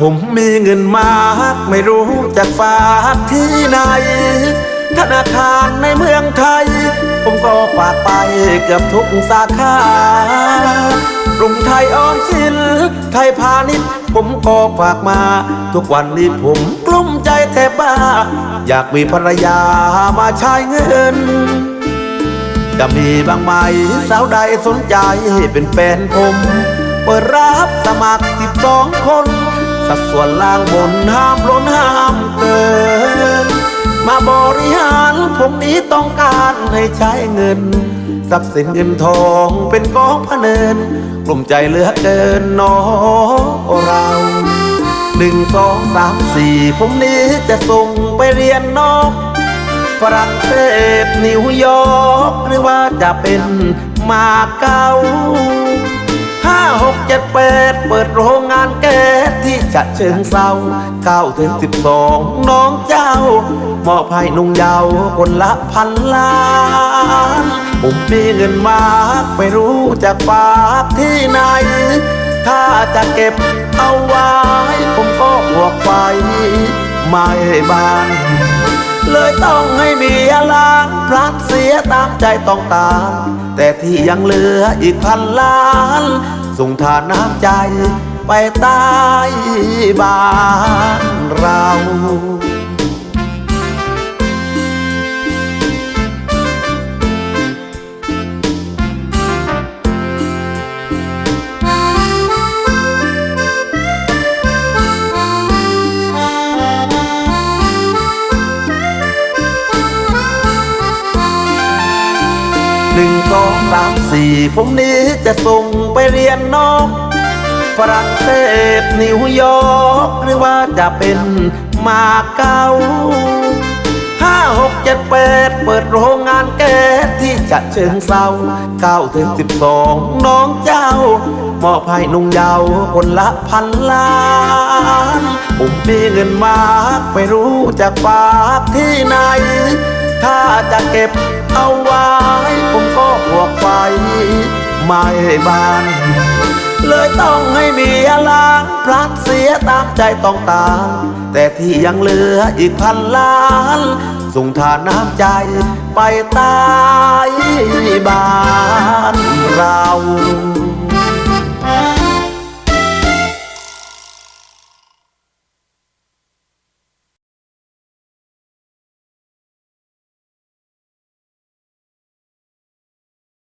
ผมมีเงินมากไม่รู้จะฝากที่ไหน ธนาคารในเมืองไทย ผมก็ฝากไปเกือบทุกสาขากรุงไทยออมสิน ไทยพาณิชย์ผมก็ฝากมา ทุกวันนี้ผมกลุ้มใจแทบบ้า อยากมีภรรยามาใช้เงิน จะมีบางไหมสาวใดสนใจเป็นแฟนผม เปิดรับสมัครสิบสองคน สัดส่วนล่างบนห้ามล้นห้ามเกิน มาบริหารผมนี้ต้องการให้ใช้เงิน ทรัพย์สินเงินทองเป็นกองพเนิน กลุ่มใจเหลือเกินเนอเราหนึ่งสองสามสี่ผมนี้จะส่งไปเรียนนอกฝรั่งเศสนิวยอร์กหรือว่าจะเป็นมาเก๊าห้าหกเจ็ดแปดเปิดโรงงานแก๊สที่ จะเชิงเศร้าเก้าถึงสิบสองน้องเจ้ามอบให้นุ่งยาวคนละพันล้านผมมีเงินมากไม่รู้จะฝากที่ไหน ถ้าจะเก็บเอาไว้ ผมก็บวไปไม่บาน เลยต้องให้เมียล้างพลัดเสียตามใจต้องการแต่ที่ยังเหลืออีกพันล้าน ส่งทานน้ำใจ ไปใต้บ้านเราหนึ่งสองสามสี่ผมนี้จะส่งไปเรียนนอก ฝรั่งเศสนิวยอร์กหรือว่าจะเป็นมาเก๊าห้าหกเจ็ดแปดเปิดโรงงานแก๊สที่จะเชิงเศร้าเก้าถึงสิบสองน้องเจ้ามอบให้นุ่งยาวคนละพันล้าน ผมมีเงินมากไม่รู้จะฝากที่ไหน ถ้าจะเก็บเอาไว้ ผมก็บวกไฟไม่บาน เลยต้องให้เมียล้างพลัดเสียตามใจต้องตามแต่ที่ยังเหลืออีกพันล้าน ส่งทานน้ำใจไปตายบ้านเรา